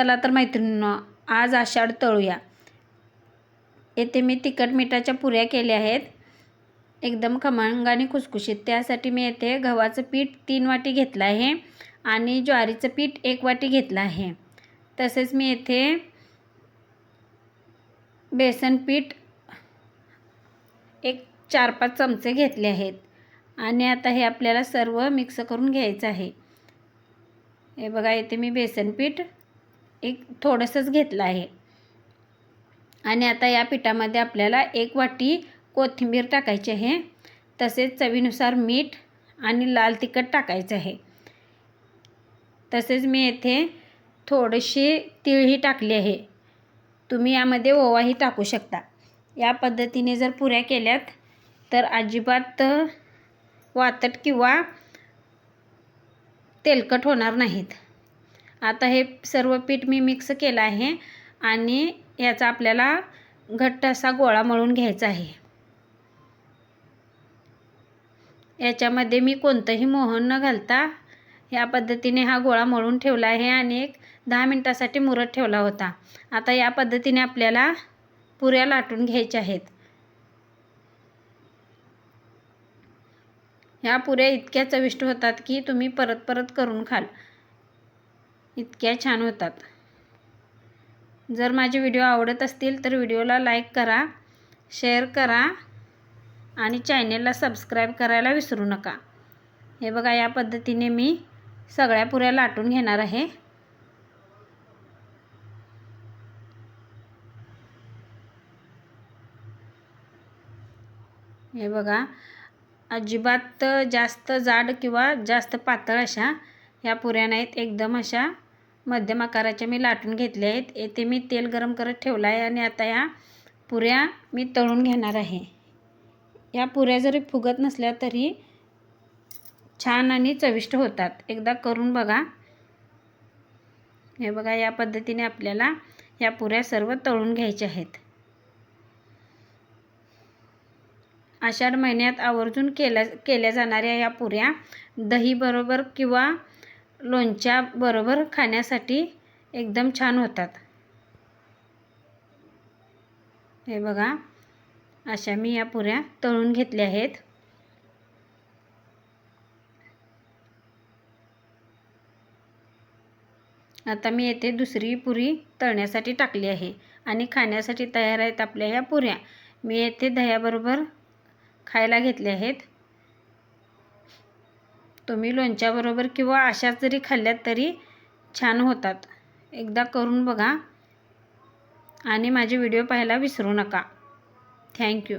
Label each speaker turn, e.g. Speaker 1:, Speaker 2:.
Speaker 1: चला तर मैत्रिणींनो आज आषाढ तळूया. येथे मी तिखट मिठाच्या पुऱ्या केल्या आहेत. एकदम खमंग आणि खुसखुशीत. त्यासाठी मी येथे गव्हाचं पीठ तीन वाटी घेतलं आहे आणि ज्वारीचं पीठ एक वाटी घेतलं आहे. तसेच मी येथे बेसन पीठ एक चार पाच चमचे घेतले आहेत. आणि आता हे आपल्याला सर्व मिक्स करून घ्यायचं आहे. हे बघा येथे मी बेसन पीठ एक थोडंसंच घेतलं आहे. आणि आता या पिठामध्ये आपल्याला एक वाटी कोथिंबीर टाकायची आहे. तसेच चवीनुसार मीठ आणि लाल तिखट टाकायचं आहे. तसेच मी येथे थोडीशी तिळही टाकली आहे. तुम्ही यामध्ये ओवाही टाकू शकता. या पद्धतीने जर पुऱ्या केल्यात तर अजिबात वातट किंवा तेलकट होणार नाहीत. आता हे सर्व पीठ मी मिक्स केलं आहे आणि याचा आपल्याला घट्ट असा गोळा मळून घ्यायचा आहे. याच्यामध्ये मी कोणतंही मोहन न घालता या पद्धतीने हा गोळा मळून ठेवला आहे आणि एक दहा मिनटासाठी मुरत ठेवला होता. आता या पद्धतीने आपल्याला पुऱ्या लाटून घ्यायच्या आहेत. ह्या पुऱ्या इतक्या चविष्ट होतात की तुम्ही परत परत करून खाल. इतक्या छान होतात. जर माझे व्हिडिओ आवडत असतील तर व्हिडिओला लाईक करा शेअर करा आणि चॅनेलला सबस्क्राईब करायला विसरू नका. हे बघा या पद्धतीने मी सगळ्या पुऱ्या लाटून घेणार आहे. हे बघा अजिबात जास्त जाड किंवा जास्त पातळ अशा ह्या पुऱ्या नाहीत. एकदम अशा मध्यम आकाराचे मी लाटून घेतले आहेत. येथे मी तेल गरम करत ठेवलं आहे आणि आता या पुऱ्या मी तळून घेणार आहे. या पुऱ्या जरी फुगत नसल्या तरी छान आणि चविष्ट होतात. एकदा करून बघा. हे बघा या पद्धतीने आपल्याला या पुऱ्या सर्व तळून घ्यायच्या आहेत. आषाढ महिन्यात आवर्जून केल्या केल्या जाणाऱ्या या पुऱ्या दहीबरोबर किंवा लोणच्याबरोबर खाण्यासाठी एकदम छान होतात. हे बघा अशा मी या पुऱ्या तळून घेतल्या आहेत. आता मी येथे दुसरी पुरी तळण्यासाठी टाकली आहे आणि खाण्यासाठी तयार आहेत आपल्या ह्या पुऱ्या. मी येथे दह्याबरोबर खायला घेतल्या आहेत. तुम्ही लोणच्याबरोबर किंवा अशाच जरी खाल्ल्यात तरी छान होतात. एकदा करून बघा आणि माझे व्हिडिओ पाहायला विसरू नका. थँक्यू.